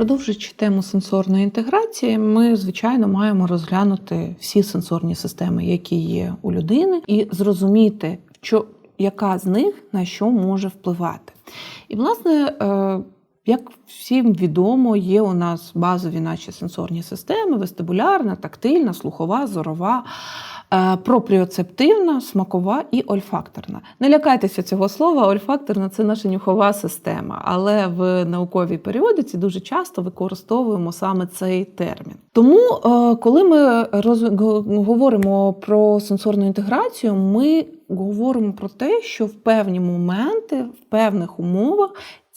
Продовжуючи тему сенсорної інтеграції, ми звичайно маємо розглянути всі сенсорні системи, які є у людини, і зрозуміти, що яка з них на що може впливати. І, власне, е, як всім відомо, є у нас базові наші сенсорні системи: вестибулярна, тактильна, слухова, зорова. е, Пропріоцептивна, смакова і ольфакторна. Не лякайтеся цього слова. Ольфакторна це наша нюхова система, але в науковій періодиці дуже часто використовуємо саме цей термін. Тому, е, коли ми роз... говоримо про сенсорну інтеграцію, ми говоримо про те, що в певні моменти, в певних умовах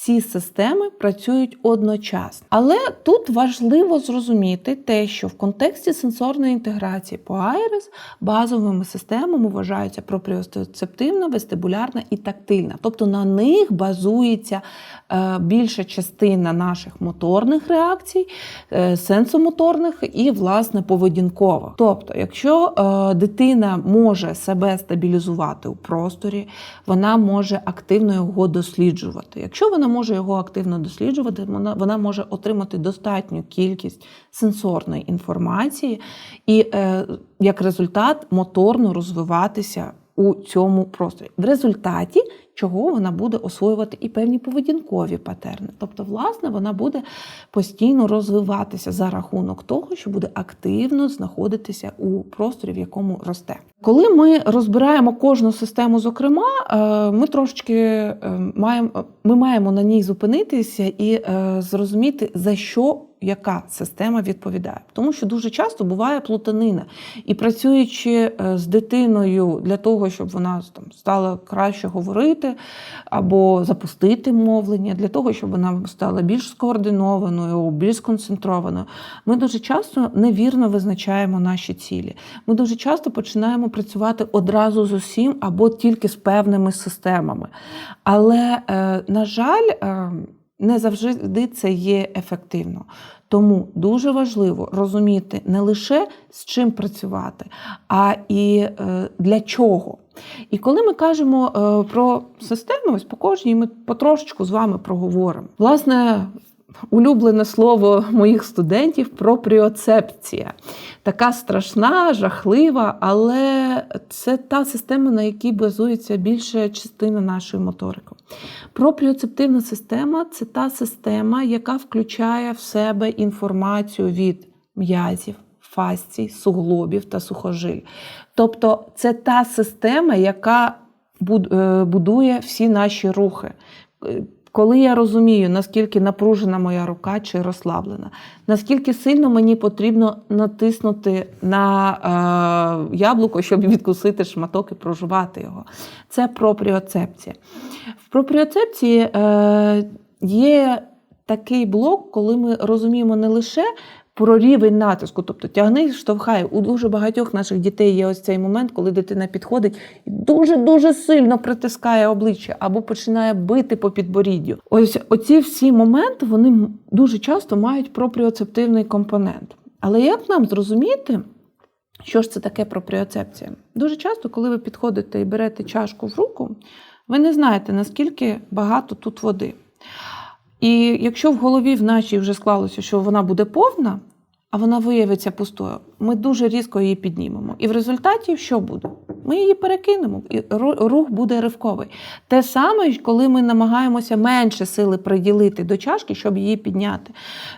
ці системи працюють одночасно. Але тут важливо зрозуміти те, що в контексті сенсорної інтеграції по Айрес базовими системами вважаються пропріоцептивна, вестибулярна і тактильна. Тобто на них базується е, більша частина наших моторних реакцій, е, сенсомоторних і, власне, поведінкових. Тобто, якщо е, дитина може себе стабілізувати у просторі, вона може активно його досліджувати. Якщо вона може його активно досліджувати, вона, вона може отримати достатню кількість сенсорної інформації і е, як результат моторно розвиватися у цьому просторі. В результаті чого вона буде освоювати і певні поведінкові патерни. Тобто, власне, вона буде постійно розвиватися за рахунок того, що буде активно знаходитися у просторі, в якому росте. Коли ми розбираємо кожну систему, зокрема, е, ми трошки е, маємо, ми маємо на ній зупинитися і е, зрозуміти, за що яка система відповідає. Тому що дуже часто буває плутанина. І працюючи е, з дитиною для того, щоб вона там стала краще говорити або запустити мовлення, для того, щоб вона стала більш скоординованою, більш сконцентрованою, ми дуже часто невірно визначаємо наші цілі. Ми дуже часто починаємо працювати одразу з усім або тільки з певними системами. Але, е, на жаль, е, не завжди це є ефективно. Тому дуже важливо розуміти не лише з чим працювати, а і е, для чого. І коли ми кажемо е, про систему, ось по кожній ми потрошечку з вами проговоримо. Власне, улюблене слово моїх студентів пропріоцепція. Така страшна, жахлива, але це та система, на якій базується більша частина нашої моторики. Пропріоцептивна система це та система, яка включає в себе інформацію від м'язів, фасцій, суглобів та сухожиль. Тобто це та система, яка е, будує всі наші рухи. Коли я розумію, наскільки напружена моя рука чи розслаблена, наскільки сильно мені потрібно натиснути на е, яблуко, щоб відкусити шматок і прожувати його. Це пропріоцепція. В пропріоцепції е, є такий блок, коли ми розуміємо не лише про рівень натиску, тобто тягни, штовхай. У дуже багатьох наших дітей є ось цей момент, коли дитина підходить і дуже-дуже сильно притискає обличчя або починає бити по підборіддю. Ось оці всі моменти вони дуже часто мають пропріоцептивний компонент. Але як нам зрозуміти, що ж це таке пропріоцепція? Дуже часто, коли ви підходите і берете чашку в руку, ви не знаєте, наскільки багато тут води. І якщо в голові в нашій вже склалося, що вона буде повна, а вона виявиться пустою, ми дуже різко її піднімемо. І в результаті що буде? Ми її перекинемо, і рух буде ривковий. Те саме, коли ми намагаємося менше сили приділити до чашки, щоб її підняти,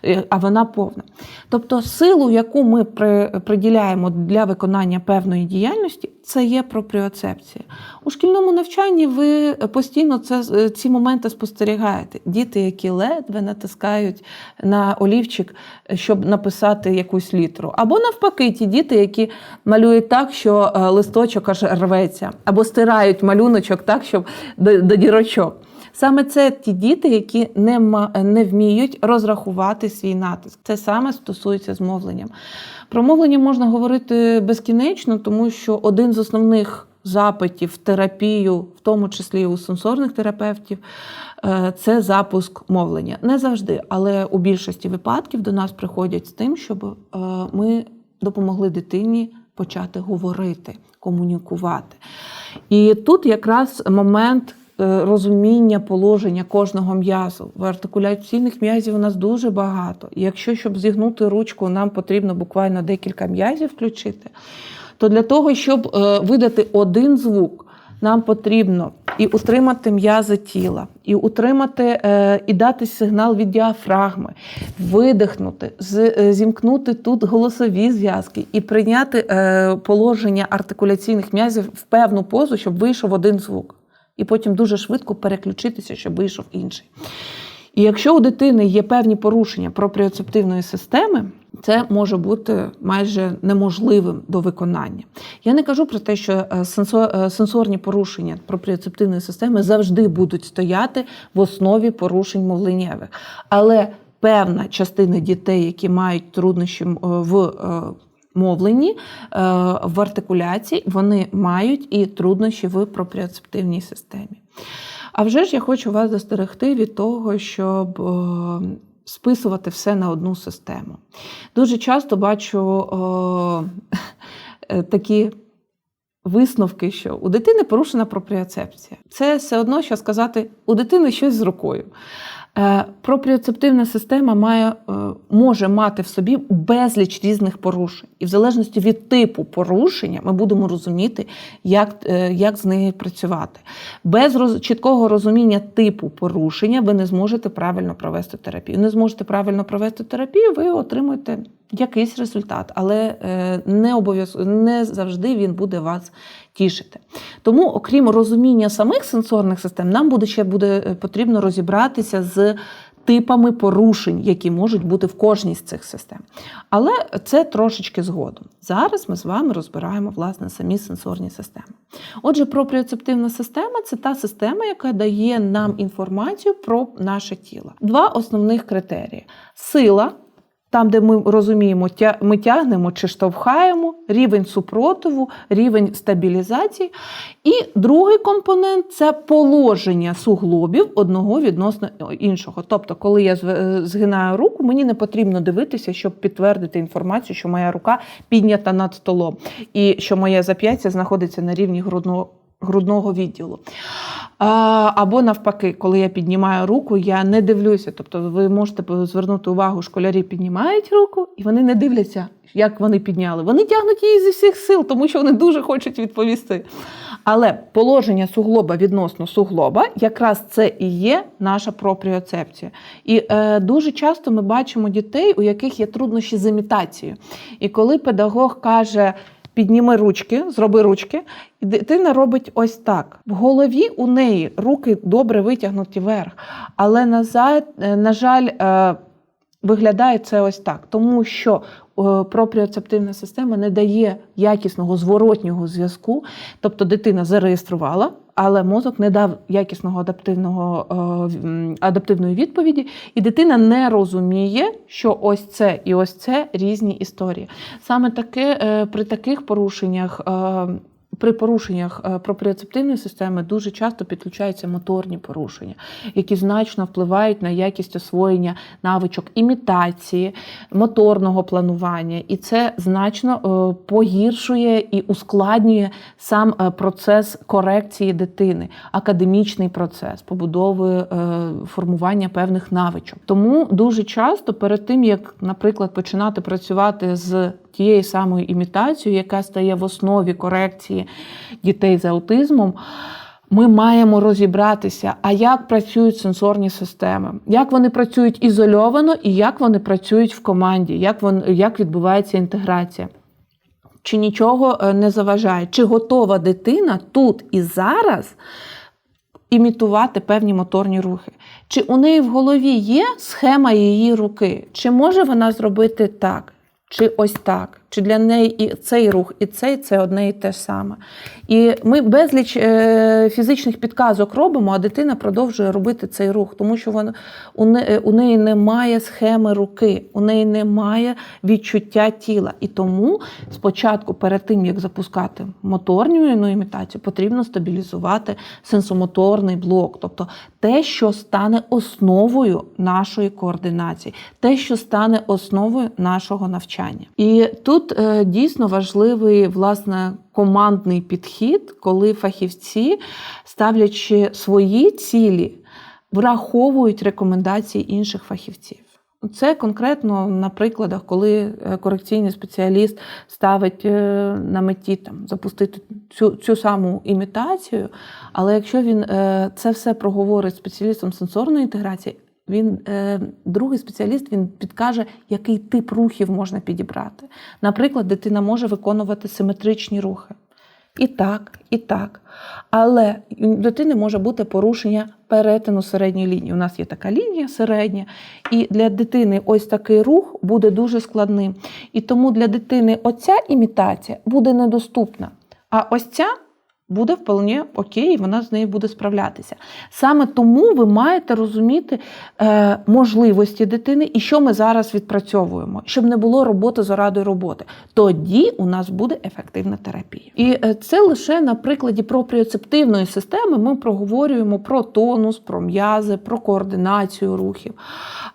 е, а вона повна. Тобто силу, яку ми при- приділяємо для виконання певної діяльності, це є пропріоцепція. У шкільному навчанні ви постійно це, ці моменти спостерігаєте. Діти, які ледве натискають на олівчик, щоб написати якусь літеру. Або навпаки, ті діти, які малюють так, що е, листочок аж рветься, або стирають малюночок так, щоб до, до дірочок. Саме це ті діти, які не, ма- не вміють розрахувати свій натиск. Це саме стосується з. Про мовлення можна говорити безкінечно, тому що один з основних запитів в терапію, в тому числі у сенсорних терапевтів, е, це запуск мовлення. Не завжди, але у більшості випадків до нас приходять з тим, щоб е, ми допомогли дитині почати говорити, комунікувати. І тут якраз момент е, розуміння положення кожного м'язу. В артикуляційних м'язів у нас дуже багато. Якщо щоб зігнути ручку, нам потрібно буквально декілька м'язів включити, то для того, щоб е, видати один звук, нам потрібно і утримати м'язи тіла, і утримати е, і дати сигнал від діафрагми, видихнути, е, зімкнути тут голосові зв'язки і прийняти положення артикуляційних м'язів в певну позу, щоб вийшов один звук. І потім дуже швидко переключитися, щоб вийшов інший. І якщо у дитини є певні порушення пропріоцептивної системи, це може бути майже неможливим до виконання. Я не кажу про те, що е, е, сенсорні порушення пропріоцептивної системи завжди будуть стояти в основі порушень мовленнєвих. Але певна частина дітей, які мають труднощі е, в мовленні, в артикуляції, вони мають і труднощі в пропріоцептивній системі. А вже ж я хочу вас застерегти від того, щоб списувати все на одну систему. Дуже часто бачу е, е, такі висновки, що у дитини порушена пропріоцепція. Це все одно, що сказати, у дитини щось з рукою. Е, Пропріоцептивна система має, е, може мати в собі безліч різних порушень. І в залежності від типу порушення ми будемо розуміти, як, е, як з нею працювати. Без роз, чіткого розуміння типу порушення ви не зможете правильно провести терапію. Не зможете правильно провести терапію, ви отримуєте якийсь результат, але е, не обов'язково не завжди він буде вас тішити. Тому, окрім розуміння самих сенсорних систем, нам буде ще буде е, потрібно розібратися з типами порушень, які можуть бути в кожній з цих систем. Але це трошечки згодом. Зараз ми з вами розбираємо власне самі сенсорні системи. Отже, пропріоцептивна система це та система, яка дає нам інформацію про наше тіло. Два основних критерії: сила. Там, де ми розуміємо, ми тягнемо чи штовхаємо, рівень супротиву, рівень стабілізації. І другий компонент це положення суглобів одного відносно іншого. Тобто, коли я згинаю руку, мені не потрібно дивитися, щоб підтвердити інформацію, що моя рука піднята над столом, і що моє зап'ястя знаходиться на рівні грудного. Грудного відділу. Або навпаки, коли я піднімаю руку, я не дивлюся. Тобто, ви можете звернути увагу, школярі піднімають руку, і вони не дивляться, як вони підняли. Вони тягнуть її зі всіх сил, тому що вони дуже хочуть відповісти. Але положення суглоба відносно суглоба, якраз це і є наша пропріоцепція. І е, дуже часто ми бачимо дітей, у яких є труднощі з імітацією. І коли педагог каже, підніми ручки, зроби ручки, і дитина робить ось так. В голові у неї руки добре витягнуті вверх, але назад, е, на жаль, е, виглядає це ось так, тому що е, пропріоцептивна система не дає якісного зворотнього зв'язку, тобто дитина зареєструвала. Але мозок не дав якісного адаптивного е, адаптивної відповіді, і дитина не розуміє, що ось це і ось це різні історії. Саме таке е, при таких порушеннях. При порушеннях е, пропріоцептивної системи дуже часто підключаються моторні порушення, які значно впливають на якість освоєння навичок імітації, моторного планування, і це значно е, погіршує і ускладнює сам е, процес корекції дитини, академічний процес побудови формування певних навичок. Тому дуже часто перед тим як, наприклад, починати працювати з тією самою імітацією, яка стає в основі корекції дітей з аутизмом. Ми маємо розібратися, а як працюють сенсорні системи, як вони працюють ізольовано і як вони працюють в команді, як, вон, як відбувається інтеграція. Чи нічого е, не заважає, чи готова дитина тут і зараз імітувати певні моторні рухи? Чи у неї в голові є схема її руки? Чи може вона зробити так? Чи ось так, чи для неї і цей рух, і цей це одне і те саме. І ми безліч е, фізичних підказок робимо, а дитина продовжує робити цей рух, тому що вона, у, не, у неї немає схеми руки, у неї немає відчуття тіла. І тому спочатку, перед тим як запускати моторну ну, імітацію, потрібно стабілізувати сенсомоторний блок, тобто те, що стане основою нашої координації, те, що стане основою нашого навчання. І тут е, дійсно важливий власне командний підхід, коли фахівці, ставлячи свої цілі, враховують рекомендації інших фахівців. Це конкретно на прикладах, коли е, корекційний спеціаліст ставить е, на меті там запустити цю, цю саму імітацію. Але якщо він це все проговорить спеціалістом сенсорної інтеграції, він другий спеціаліст він підкаже, який тип рухів можна підібрати. Наприклад, дитина може виконувати симетричні рухи. І так, і так. Але у дитини може бути порушення перетину середньої лінії. У нас є така лінія середня, і для дитини ось такий рух буде дуже складним. І тому для дитини оця імітація буде недоступна. А ось ця буде вполне окей, і вона з нею буде справлятися. Саме тому ви маєте розуміти е, можливості дитини і що ми зараз відпрацьовуємо, щоб не було роботи заради роботи. Тоді у нас буде ефективна терапія. І е, це лише на прикладі пропріоцептивної системи ми проговорюємо про тонус, про м'язи, про координацію рухів.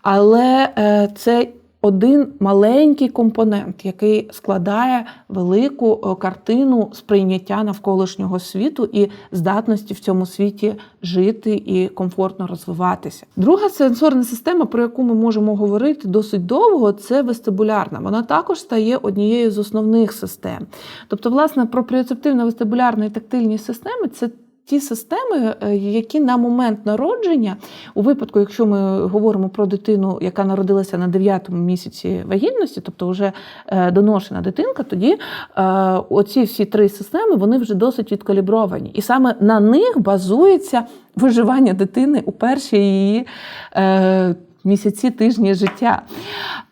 Але е, це один маленький компонент, який складає велику е, картину сприйняття навколишнього світу і здатності в цьому світі жити і комфортно розвиватися. Друга сенсорна система, про яку ми можемо говорити досить довго, це вестибулярна. Вона також стає однією з основних систем. Тобто, власне, пропріоцептивно вестибулярна і тактильні системи це ті системи, е, які на момент народження, у випадку, якщо ми говоримо про дитину, яка народилася на 9-му місяці вагітності, тобто вже е, доношена дитинка, тоді е, оці всі три системи вони вже досить відкалібровані. І саме на них базується виживання дитини у перші її місяці тижні життя.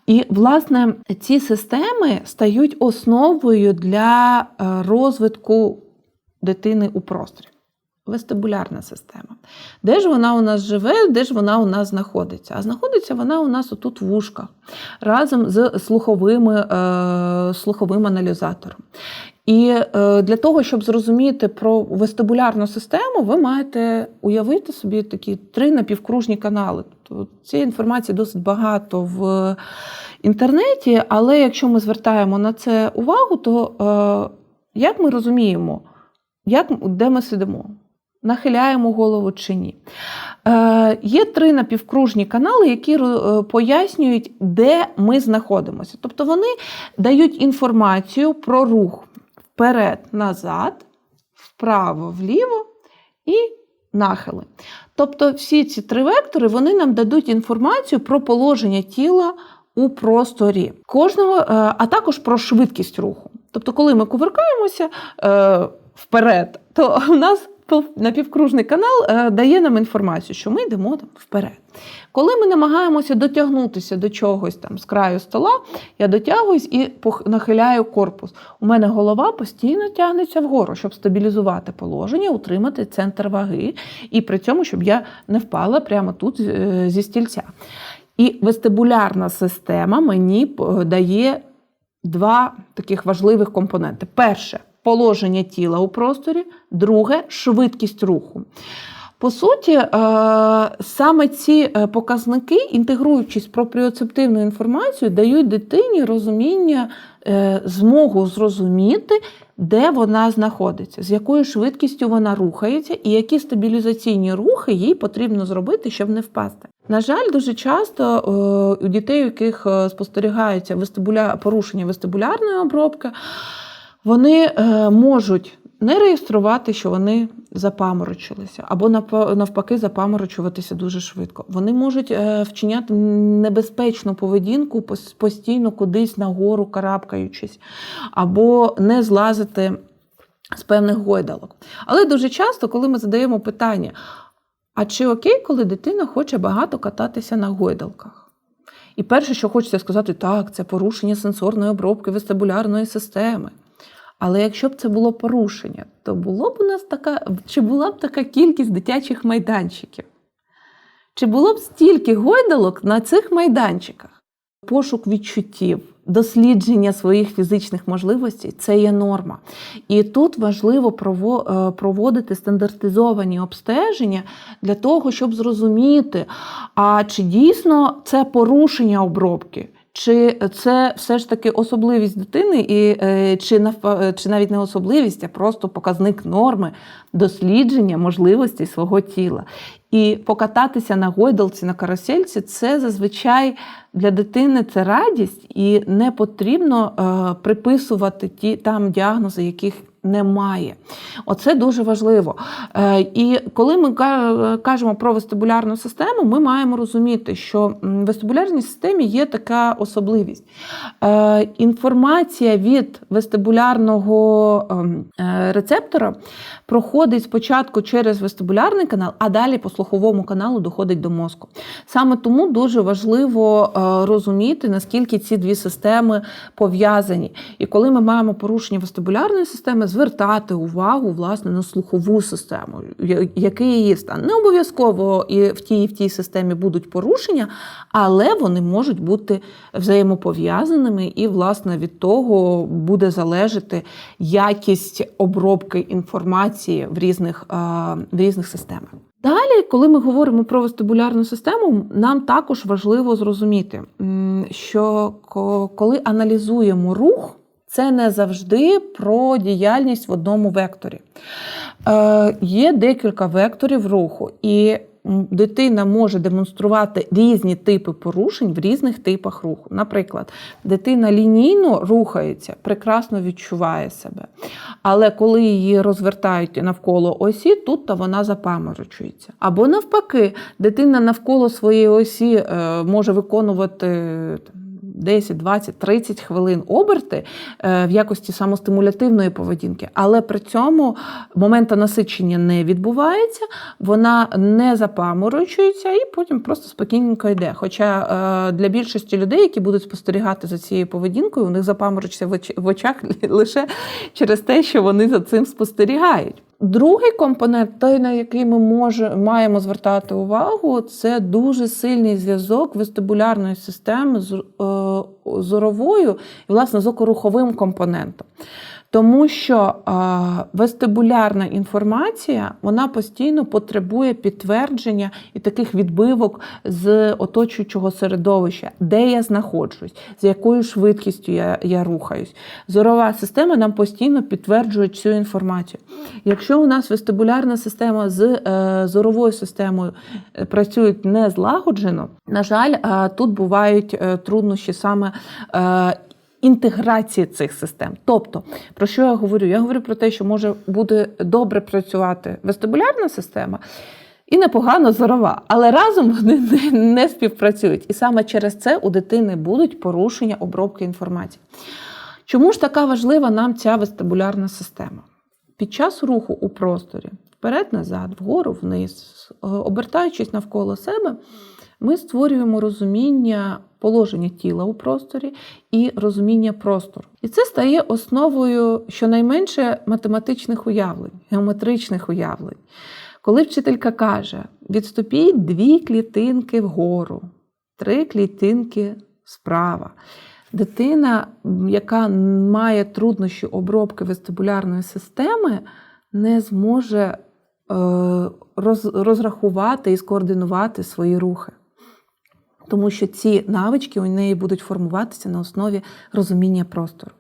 І, власне, ці системи стають основою для розвитку дитини у просторі вестибулярна система. Де ж вона у нас живе, де ж вона у нас знаходиться? А знаходиться вона у нас отут в ушках разом з слуховими, е, слуховим аналізатором. І е, для того, щоб зрозуміти про вестибулярну систему, ви маєте уявити собі такі три напівкружні канали. Тобто цієї інформації досить багато в інтернеті, але якщо ми звертаємо на це увагу, то е, як ми розуміємо, як, де ми сидимо? Нахиляємо голову чи ні. Е, Є три напівкружні канали, які е, пояснюють, де ми знаходимося. Тобто вони дають інформацію про рух вперед, назад, вправо, вліво і нахили. Тобто, всі ці три вектори вони нам дадуть інформацію про положення тіла у просторі кожного, е, а також про швидкість руху. Тобто, коли ми кувиркаємося е, вперед, то у нас напівкружний канал е, дає нам інформацію, що ми йдемо там вперед. Коли ми намагаємося дотягнутися до чогось там з краю стола, я дотягуюсь і нахиляю корпус. У мене голова постійно тягнеться вгору, щоб стабілізувати положення, утримати центр ваги, і при цьому, щоб я не впала прямо тут е, зі стільця. І вестибулярна система мені е, дає два таких важливих компоненти. Перше положення тіла у просторі, друге швидкість руху. По суті, е, саме ці е, показники, інтегруючись в пропріоцептивну інформацію, дають дитині розуміння, е, змогу зрозуміти, де вона знаходиться, з якою швидкістю вона рухається, і які стабілізаційні рухи їй потрібно зробити, щоб не впасти. На жаль, дуже часто у дітей, у яких спостерігається порушення вестибулярної обробки вони е, можуть не реєструвати, що вони запаморочилися, або навпаки, запаморочуватися дуже швидко. Вони можуть е, вчиняти небезпечну поведінку, постійно кудись нагору карабкаючись, або не злазити з певних гойдалок. Але дуже часто, коли ми задаємо питання: а чи окей, коли дитина хоче багато кататися на гойдалках? І перше, що хочеться сказати, так, це порушення сенсорної обробки вестибулярної системи. Але якщо б це було порушення, то було б у нас така, чи була б така кількість дитячих майданчиків? Чи було б стільки гойдалок на цих майданчиках? Пошук відчуттів, дослідження своїх фізичних можливостей це є норма. І тут важливо е, проводити стандартизовані обстеження для того, щоб зрозуміти, а чи дійсно це порушення обробки, Чи це все ж таки особливість дитини, і е, чи чи навіть не особливість, а просто показник норми дослідження можливостей свого тіла. І покататися на гойдалці, на карусельці це зазвичай для дитини це радість, і не потрібно е, приписувати ті там діагнози, яких немає. Оце дуже важливо. Е, І коли ми кажемо про вестибулярну систему, ми маємо розуміти, що в вестибулярній системі є така особливість. Е, Інформація від вестибулярного ем, е, рецептора проходить спочатку через вестибулярний канал, а далі по слуховому каналу доходить до мозку. Саме тому дуже важливо розуміти, наскільки ці дві системи пов'язані. І коли ми маємо порушення вестибулярної системи, звертати увагу власне на слухову систему, який її стан. Не обов'язково і в тій, і в тій системі будуть порушення, але вони можуть бути взаємопов'язаними, і власне від того буде залежати якість обробки інформації в різних, в різних системах. Далі, коли ми говоримо про вестибулярну систему, нам також важливо зрозуміти, що ко- коли аналізуємо рух, це не завжди про діяльність в одному векторі. Е, є декілька векторів руху, і дитина може демонструвати різні типи порушень в різних типах руху. Наприклад, дитина лінійно рухається, прекрасно відчуває себе. Але коли її розвертають навколо осі, тут то вона запаморочується. Або навпаки, дитина навколо своєї осі е, може виконувати. Там, 10, 20, 30 хвилин оберти е, в якості самостимулятивної поведінки, але при цьому моменту насичення не відбувається, вона не запаморочується і потім просто спокійненько йде. Хоча е, для більшості людей, які будуть спостерігати за цією поведінкою, у них запаморочиться в оч- в очах лише через те, що вони за цим спостерігають. Другий компонент, той, на який ми може, маємо звертати увагу, це дуже сильний зв'язок вестибулярної системи з е, зоровою і, власне, з окоруховим компонентом. Тому що вестибулярна інформація вона постійно потребує підтвердження і таких відбивок з оточуючого середовища, де я знаходжусь, з якою швидкістю я, я рухаюсь. Зорова система нам постійно підтверджує цю інформацію. Якщо у нас вестибулярна система з е, зоровою системою е, працюють не злагоджено, на жаль, тут бувають е, труднощі саме. Інтеграції цих систем. Тобто, про що я говорю? Я говорю про те, що може буде добре працювати вестибулярна система і непогано зорова, але разом вони не, не співпрацюють. І саме через це у дитини будуть порушення обробки інформації. Чому ж така важлива нам ця вестибулярна система? Під час руху у просторі вперед-назад, вгору, вниз, е, обертаючись навколо себе, ми створюємо розуміння положення тіла у просторі і розуміння простору. І це стає основою щонайменше математичних уявлень, геометричних уявлень. Коли вчителька каже: відступіть дві клітинки вгору, три клітинки справа. Дитина, яка має труднощі обробки вестибулярної системи, не зможе е, роз- розрахувати і скоординувати свої рухи. Тому що ці навички у неї будуть формуватися на основі розуміння простору.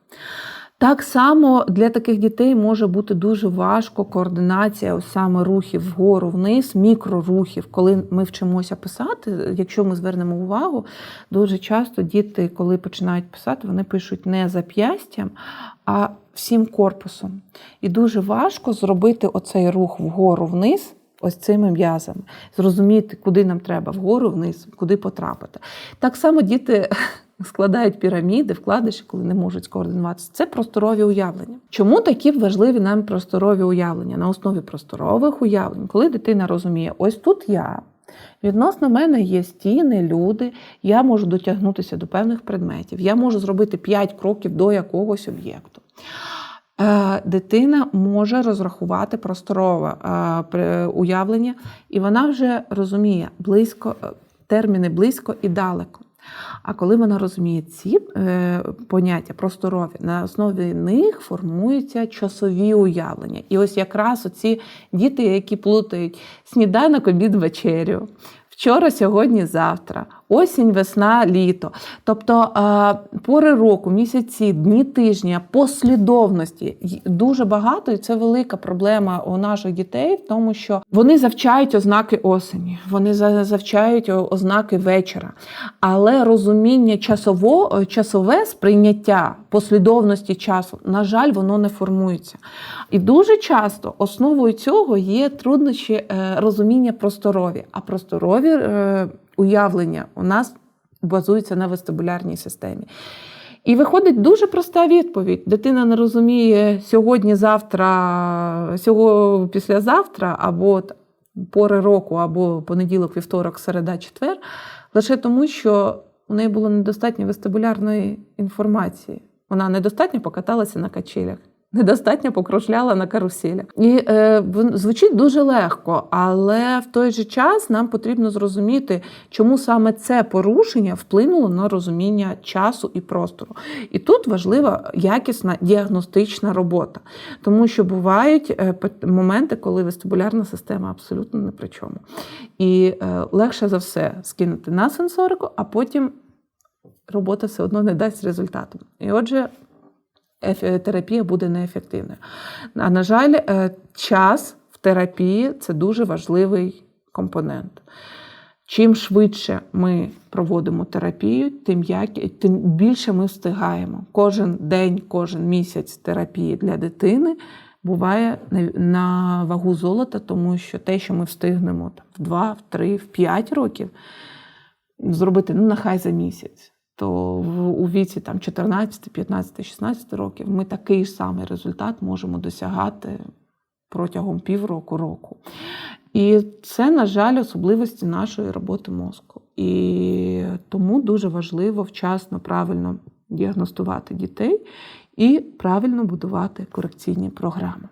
Так само для таких дітей може бути дуже важко координація ось саме рухів вгору вниз, мікрорухів. Коли ми вчимося писати, якщо ми звернемо увагу, дуже часто діти, коли починають писати, вони пишуть не зап'ястям, а всім корпусом. І дуже важко зробити оцей рух вгору вниз. Ось цими м'язами, зрозуміти, куди нам треба, вгору, вниз, куди потрапити. Так само діти складають піраміди, вкладиші, коли не можуть скоординуватися. Це просторові уявлення. Чому такі важливі нам просторові уявлення? На основі просторових уявлень, коли дитина розуміє, ось тут я. Відносно мене є стіни, люди, я можу дотягнутися до певних предметів, я можу зробити 5 кроків до якогось об'єкту. Е, Дитина може розрахувати просторове е, уявлення, і вона вже розуміє близько е, терміни близько і далеко. А коли вона розуміє ці поняття просторові, на основі них формуються часові уявлення. І ось якраз оці діти, які плутають сніданок, обід, вечерю, вчора, сьогодні, завтра, осінь, весна, літо. Тобто е, пори року, місяці, дні тижня, послідовності дуже багато, і це велика проблема у наших дітей в тому, що вони завчають ознаки осені, вони за- завчають ознаки вечора. Але розуміння часово, часове сприйняття послідовності часу, на жаль, воно не формується. І дуже часто основою цього є труднощі е, розуміння просторові. А просторові е, уявлення у нас базуються на вестибулярній системі. І виходить дуже проста відповідь. Дитина не розуміє сьогодні, завтра, сьогодні, післязавтра, або пори року, або понеділок, вівторок, середа, четвер, лише тому, що у неї було недостатньо вестибулярної інформації. Вона недостатньо покаталася на качелях. Недостатньо покружляла на каруселях. І е, звучить дуже легко, але в той же час нам потрібно зрозуміти, чому саме це порушення вплинуло на розуміння часу і простору. І тут важлива якісна діагностична робота, тому що бувають е, моменти, коли вестибулярна система абсолютно не при чому. І е, легше за все скинути на сенсорику, а потім робота все одно не дасть результату. І отже, терапія буде неефективною. А на жаль, е, час в терапії це дуже важливий компонент. Чим швидше ми проводимо терапію, тим, як, тим більше ми встигаємо. Кожен день, кожен місяць терапії для дитини буває на- вагу золота, тому що те, що ми встигнемо в 2, в 3, в 5 років, зробити ну, нехай за місяць. То у віці там 14, 15, 16 років ми такий самий результат можемо досягати протягом півроку року. І це, на жаль, особливості нашої роботи мозку. І тому дуже важливо вчасно правильно діагностувати дітей і правильно будувати корекційні програми.